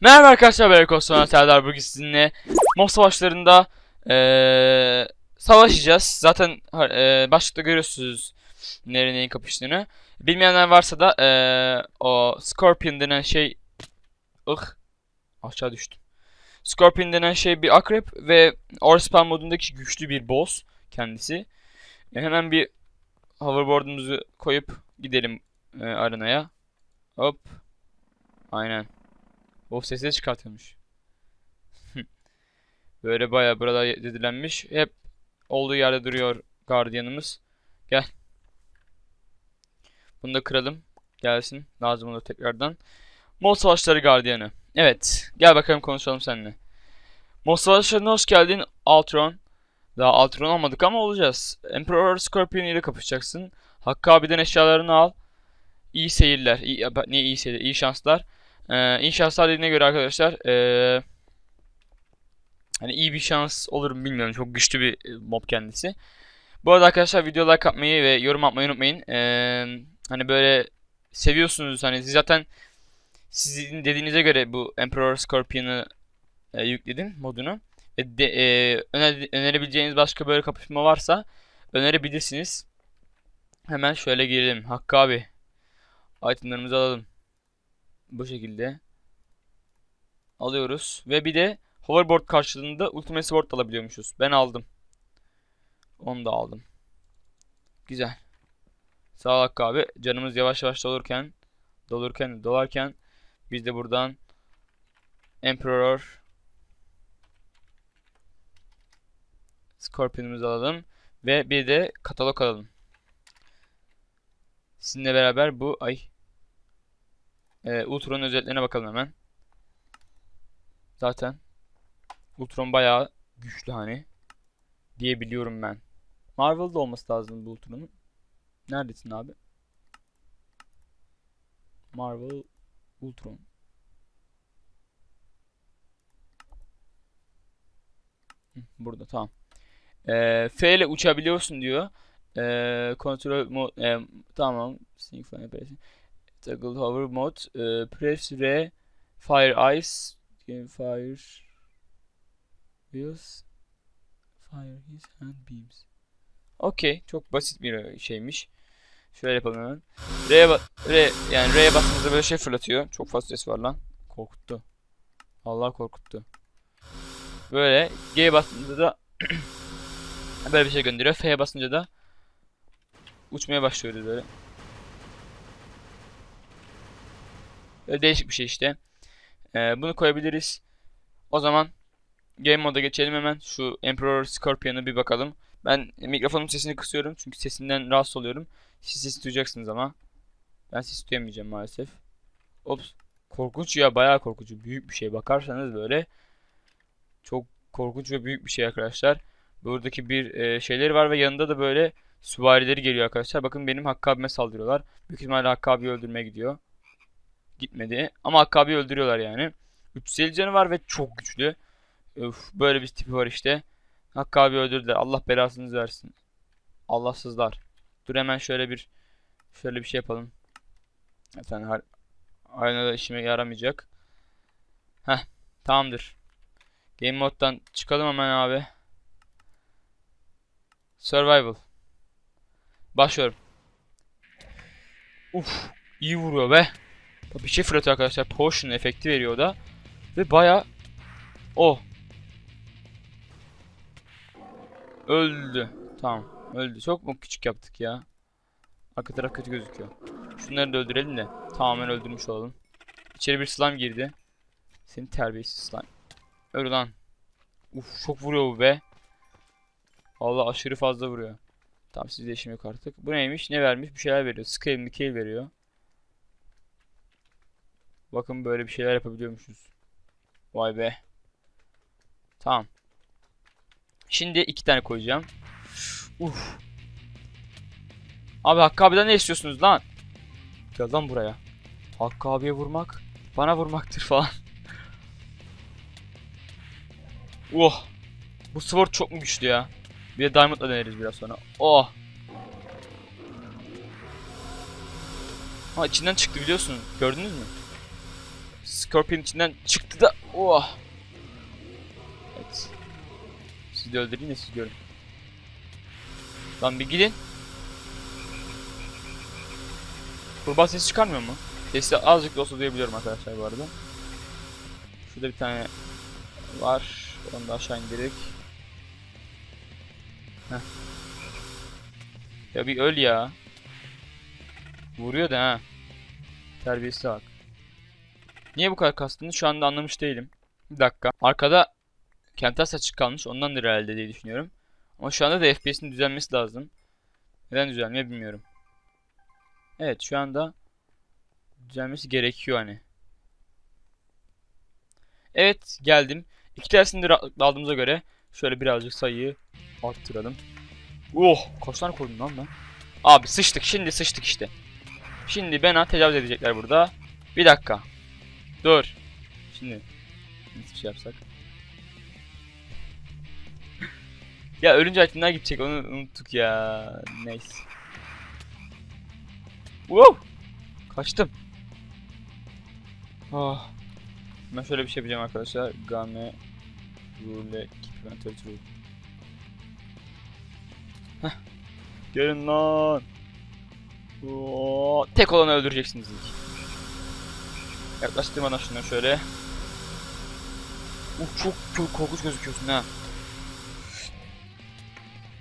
Merhaba arkadaşlar ben Ekosman Serdar bugün sizinle mob savaşlarında eee, savaşacağız. Zaten eee başlıkta görüyorsunuz nerenin neyin kapıştığını. Bilmeyenler varsa da eee, o Scorpion denen şey ıh aşağı düştüm. Scorpion denen şey bir akrep ve Orspam modundaki güçlü bir boss kendisi. E, hemen bir hoverboard'umuzu koyup gidelim eee, arenaya. Hop. Aynen. Of sesi de çıkartılmış. Böyle baya burada dedilenmiş. Hep olduğu yerde duruyor gardiyanımız. Gel. Bunu da kıralım. Gelsin. Lazım olur tekrardan. Mod Savaşları Gardiyanı. Evet. Gel bakalım konuşalım seninle. Mod Savaşları'na hoş geldin Altron. Daha Altron olmadık ama olacağız. Emperor Scorpion ile kapışacaksın. Hakkı abiden eşyalarını al. İyi seyirler. İyi, niye iyi seyirler? İyi şanslar. Ee, inşaatlar dediğine göre arkadaşlar ee, hani iyi bir şans olur mu bilmiyorum. Çok güçlü bir e, mob kendisi. Bu arada arkadaşlar video like atmayı ve yorum atmayı unutmayın. Ee, hani böyle seviyorsunuz hani siz zaten sizin dediğinize göre bu Emperor Scorpion'ı e, yükledim modunu. Ve de, e, öner- önerebileceğiniz başka böyle kapışma varsa önerebilirsiniz. Hemen şöyle girelim. Hakkı abi. Itemlarımızı alalım bu şekilde alıyoruz ve bir de hoverboard karşılığında ultimate sword alabiliyormuşuz. Ben aldım. Onu da aldım. Güzel. Sağ ol Hakkı abi. Canımız yavaş yavaş dolurken dolurken dolarken biz de buradan Emperor Scorpion'umuzu alalım ve bir de katalog alalım. Sizinle beraber bu ay ee, Ultron'un özelliklerine bakalım hemen. Zaten Ultron bayağı güçlü hani diyebiliyorum ben. Marvel'da olması lazım bu Ultron'un. Neredesin abi? Marvel Ultron. Burada tamam. Ee, F ile uçabiliyorsun diyor. Ee, kontrol mod e, tamam. Falan yaparsın. Toggle hover mode. e, press R. Fire ice. Game fire. Wheels. Fire his hand beams. Okey. Çok basit bir şeymiş. Şöyle yapalım hemen. R'ye ba R yani R'ye bastığınızda böyle şey fırlatıyor. Çok fazla ses var lan. Korkuttu. Allah korkuttu. Böyle G'ye bastığınızda da böyle bir şey gönderiyor. F'ye basınca da uçmaya başlıyoruz böyle. Böyle değişik bir şey işte. Ee, bunu koyabiliriz. O zaman Game moda geçelim hemen. Şu Emperor Scorpion'a bir bakalım. Ben mikrofonun sesini kısıyorum çünkü sesinden rahatsız oluyorum. Siz sesi duyacaksınız ama. Ben sesi duyamayacağım maalesef. Ops. Korkunç ya bayağı korkunç. Büyük bir şey. Bakarsanız böyle. Çok korkunç ve büyük bir şey arkadaşlar. Buradaki bir e, şeyleri var ve yanında da böyle süvarileri geliyor arkadaşlar. Bakın benim Hakkı abime saldırıyorlar. Büyük ihtimalle Hakkı abiyi öldürmeye gidiyor gitmedi. Ama Hakkı öldürüyorlar yani. 350 canı var ve çok güçlü. Öf, böyle bir tipi var işte. Hakkı abi öldürdüler. Allah belasını versin. Allahsızlar. Dur hemen şöyle bir şöyle bir şey yapalım. Zaten her aynada işime yaramayacak. Heh, tamamdır. Game moddan çıkalım hemen abi. Survival. Başlıyorum. Uf, iyi vuruyor be. Bir şey fırlatıyor arkadaşlar. Potion efekti veriyor da. Ve baya... Oh. Öldü. Tamam. Öldü. Çok mu küçük yaptık ya? Arka taraf kötü gözüküyor. Şunları da öldürelim de. Tamamen öldürmüş olalım. İçeri bir slime girdi. Senin terbiyesiz slime. Öl lan. Uf çok vuruyor bu be. Allah aşırı fazla vuruyor. Tamam sizde işim yok artık. Bu neymiş? Ne vermiş? Bir şeyler veriyor. Scale, Mikhail veriyor. Bakın böyle bir şeyler yapabiliyormuşuz. Vay be. Tamam. Şimdi iki tane koyacağım. Uf. Abi Hakkı abiden ne istiyorsunuz lan? Gel lan buraya. Hakkı abiye vurmak bana vurmaktır falan. oh. Bu sword çok mu güçlü ya? Bir de Diamond'la deneriz biraz sonra. Oh. Ha içinden çıktı biliyorsun. Gördünüz mü? Scorpion içinden çıktı da. Oh. Evet. Sizi de öldüreyim de siz görün. Lan bir gidin. Kurbağa sesi çıkarmıyor mu? Sesi azıcık da olsa duyabiliyorum arkadaşlar bu arada. Şurada bir tane var. Onu da aşağı indirdik. Heh. Ya bir öl ya. Vuruyor da ha. Terbiyesiz bak. Niye bu kadar kastığını şu anda anlamış değilim. Bir dakika. Arkada Kentas açık kalmış. Ondandır herhalde diye düşünüyorum. Ama şu anda da FPS'in düzelmesi lazım. Neden düzelmiyor bilmiyorum. Evet şu anda düzelmesi gerekiyor hani. Evet geldim. İki tanesini de rahatlıkla aldığımıza göre şöyle birazcık sayıyı arttıralım. Oh kaç tane koydum lan ben? Abi sıçtık şimdi sıçtık işte. Şimdi bana tecavüz edecekler burada. Bir dakika. Dur. Şimdi nasıl şey yapsak? ya ölünce itemler gidecek onu unuttuk ya. Neyse. Wow! Kaçtım. Oh. Ben şöyle bir şey yapacağım arkadaşlar. Game Rule Keep Inventory. Gelin lan. Tek olanı öldüreceksiniz ilk. Yaklaştım bana şuna şöyle. Uf çok çok korkunç gözüküyorsun ha.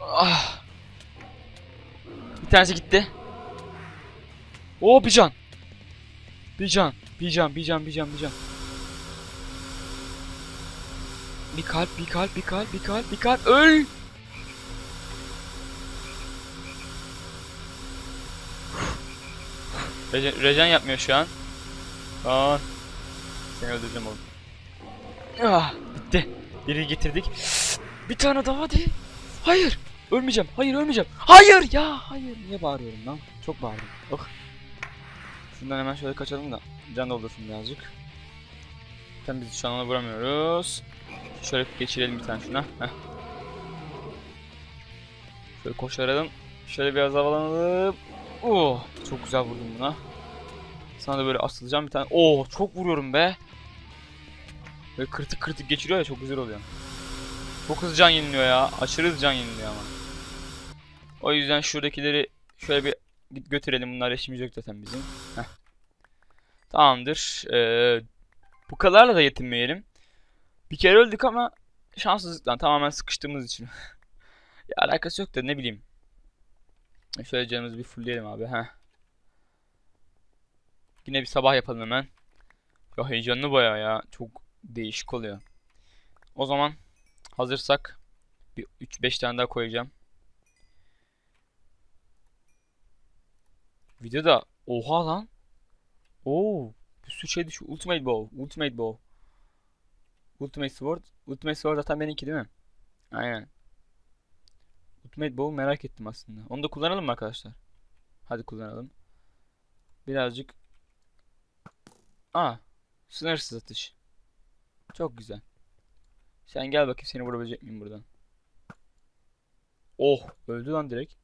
Ah. Bir tanesi gitti. Oo bir can. Bir can. Bir can, bir can, bir can, bir can. Bir kalp, bir kalp, bir kalp, bir kalp, bir kalp. Öl! Rejen, rejen yapmıyor şu an. Aa. Seni öldüreceğim oğlum. Ah, bitti. Biri getirdik. Bir tane daha hadi. Hayır. Ölmeyeceğim. Hayır ölmeyeceğim. Hayır ya. Hayır. Niye bağırıyorum lan? Çok bağırdım. Oh. Şundan hemen şöyle kaçalım da can doldursun birazcık. Zaten biz şu an vuramıyoruz. Şöyle geçirelim bir tane şuna. Heh. Şöyle koşaralım. Şöyle biraz havalanalım. Oh, çok güzel vurdum buna. Sana da böyle asılacağım bir tane. Oh, çok vuruyorum be. Böyle kritik kritik geçiriyor ya çok güzel oluyor. Çok hızlı can yeniliyor ya. Aşırı hızlı can yeniliyor ama. O yüzden şuradakileri şöyle bir götürelim. Bunlar işimiz yok zaten bizim. Heh. Tamamdır. Ee, bu kadarla da yetinmeyelim. Bir kere öldük ama şanssızlıktan tamamen sıkıştığımız için. ya alakası yok da ne bileyim. Şöyle canımızı bir fullleyelim abi. Heh. Yine bir sabah yapalım hemen. Ya heyecanlı bayağı ya. Çok değişik oluyor. O zaman hazırsak bir 3-5 tane daha koyacağım. Videoda oha lan. Oo, bir sürü şey düşüyor. Ultimate Bow, Ultimate Bow. Ultimate Sword. Ultimate Sword zaten benimki değil mi? Aynen. Ultimate Bow'u merak ettim aslında. Onu da kullanalım mı arkadaşlar? Hadi kullanalım. Birazcık. Aa, sınırsız atış. Çok güzel. Sen gel bakayım seni vurabilecek miyim buradan? Oh, öldü lan direkt.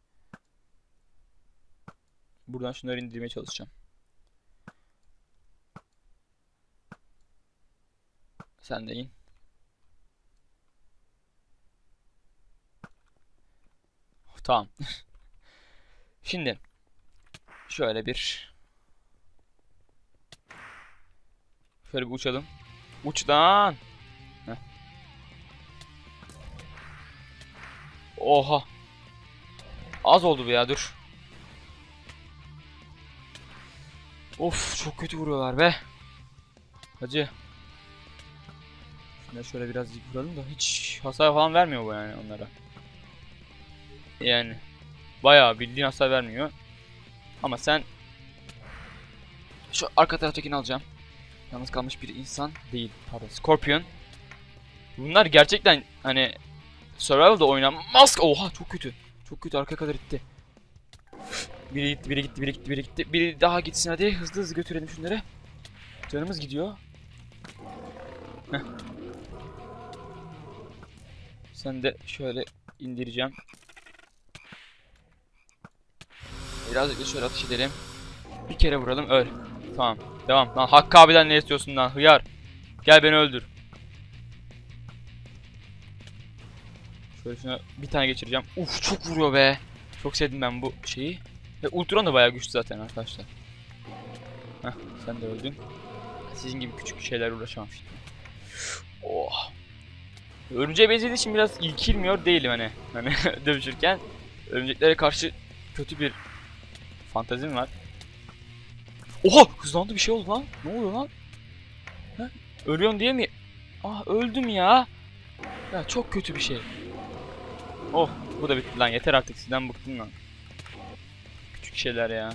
Buradan şunları indirmeye çalışacağım. Sen de in. Tamam. Şimdi şöyle bir şöyle bir uçalım. Uç lan. Heh. Oha. Az oldu bu ya dur. Of çok kötü vuruyorlar be. Hacı. Şuna şöyle birazcık vuralım da hiç hasar falan vermiyor bu yani onlara. Yani bayağı bildiğin hasar vermiyor. Ama sen şu arka taraftakini alacağım. Yalnız kalmış bir insan değil. Pardon Scorpion. Bunlar gerçekten hani Survival'da oynanmaz. Oha çok kötü. Çok kötü arkaya kadar gitti. Biri gitti, biri gitti, biri gitti, biri gitti. Biri daha gitsin hadi. Hızlı hızlı götürelim şunları. Canımız gidiyor. Heh. Sen de şöyle indireceğim. Birazcık da şöyle atış edelim. Bir kere vuralım öl. Tamam. Devam. Lan Hakkı abiden ne istiyorsun lan hıyar? Gel beni öldür. Şöyle şuna bir tane geçireceğim. Uf çok vuruyor be. Çok sevdim ben bu şeyi. Ve Ultron da bayağı güçlü zaten arkadaşlar. Heh sen de öldün. Sizin gibi küçük şeyler uğraşamam şimdi. Oh. Örümceğe benzediği için biraz ilkilmiyor değilim hani. Hani dövüşürken. Örümceklere karşı kötü bir fantezim var. Oha! Hızlandı bir şey oldu lan. Ne oluyor lan? Ha? Ölüyorsun diye mi? Ah öldüm ya. Ya çok kötü bir şey. Oh bu da bitti lan yeter artık sizden bıktım lan. Küçük şeyler ya.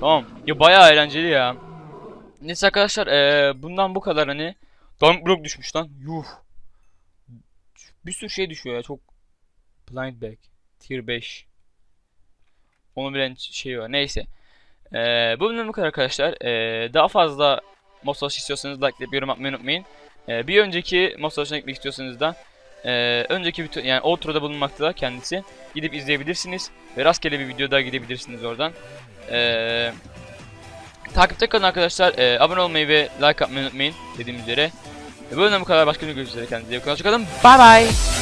Tamam. Ya bayağı eğlenceli ya. Neyse arkadaşlar eee, bundan bu kadar hani. Dunk block düşmüş lan. Yuh. Bir sürü şey düşüyor ya çok. Blind bag. Tier 5. Onu bilen şey var. Neyse. Eee bu bölümden bu kadar arkadaşlar. Eee, daha fazla Mostos istiyorsanız like yorum atmayı unutmayın. Eee, bir önceki Mostos'una gitmek istiyorsanız da eee, önceki bütün yani outro'da bulunmakta da kendisi. Gidip izleyebilirsiniz. Ve rastgele bir videoda gidebilirsiniz oradan. Eee takipte kalın arkadaşlar. Eee, abone olmayı ve like atmayı unutmayın dediğim üzere. E, bu bölümden bu kadar. Başka bir görüşürüz. Kendinize iyi bakın. Hoşçakalın. Bye bye.